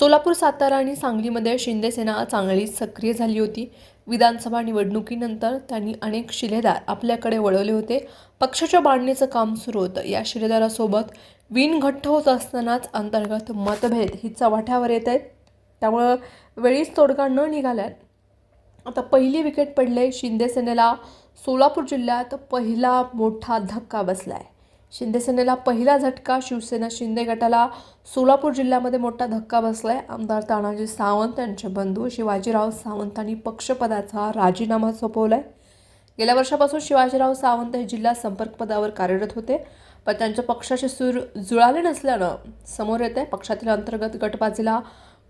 सोलापूर सातारा आणि सांगलीमध्ये शिंदे सेना चांगलीच सक्रिय झाली होती. विधानसभा निवडणुकीनंतर त्यांनी अनेक शिलेदार आपल्याकडे वळवले होते. पक्षाच्या बांधणीचं काम सुरू होतं. या शिलेदारासोबत विण घट्ट होत असतानाच अंतर्गत मतभेद ही चव्हाट्यावर येत आहेत. त्यामुळं वेळीच तोडगा न निघाल्या आता पहिली विकेट पडले. शिंदे सेनेला सोलापूर जिल्ह्यात पहिला मोठा धक्का बसला आहे शिंदेसेनेला पहिला झटका शिवसेना शिंदे गटाला सोलापूर जिल्ह्यामध्ये मोठा धक्का बसलाय. आमदार तानाजी सावंत यांचे बंधू शिवाजीराव सावंतांनी पक्षपदाचा राजीनामा सोपवलाय. गेल्या वर्षापासून शिवाजीराव सावंत हे जिल्हा संपर्क पदावर कार्यरत होते पण त्यांच्या पक्षाचे सूर जुळाले नसल्यानं समोर येते पक्षातील अंतर्गत गटबाजीला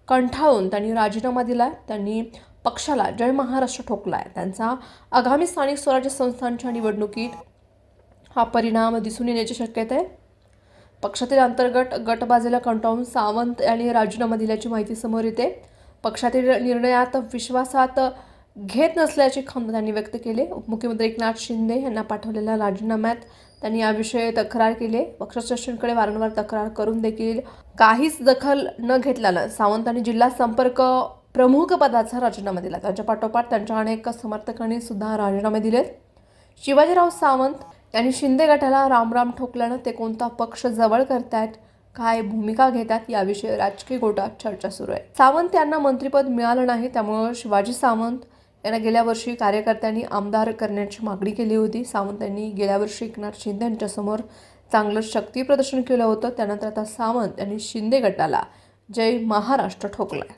कंठाळून त्यांनी राजीनामा दिलाय. त्यांनी पक्षाला जय महाराष्ट्र ठोकला आहे त्यांचा आगामी स्थानिक स्वराज्य संस्थांच्या निवडणुकीत हा परिणाम दिसून येण्याची शक्यता आहे. पक्षातील अंतर्गत गटबाजीला कंटाळून सावंत यांनी राजीनामा दिल्याची माहिती समोर येते. पक्षातील निर्णयात विश्वासात घेत नसल्याची खंत त्यांनी व्यक्त केली. उपमुख्यमंत्री एकनाथ शिंदे यांना पाठवलेल्या राजीनाम्यात त्यांनी याविषयी तक्रार केली. आहे. पक्षश्रेष्ठींकडे वारंवार तक्रार करून देखील काहीच दखल न घेतल्यानं सावंतांनी जिल्हा संपर्क प्रमुख पदाचा राजीनामा दिला. त्यांच्या पाठोपाठ त्यांच्या अनेक समर्थकांनी सुद्धा राजीनामे दिलेत. शिवाजीराव सावंत आणि शिंदे गटाला रामराम ठोकल्यानं ते कोणता पक्ष जवळ करतायत काय भूमिका घेतात याविषयी राजकीय गोटात चर्चा सुरू आहे. सावंत यांना मंत्रिपद मिळालं नाही त्यामुळं शिवाजी सावंत यांना गेल्या वर्षी कार्यकर्त्यांनी आमदार करण्याची मागणी केली होती. सावंत यांनी गेल्या वर्षी एकनाथ शिंदे यांच्यासमोर चांगलं शक्ती प्रदर्शन केलं होतं. त्यानंतर आता सावंत यांनी शिंदे गटाला जय महाराष्ट्र ठोकलाय.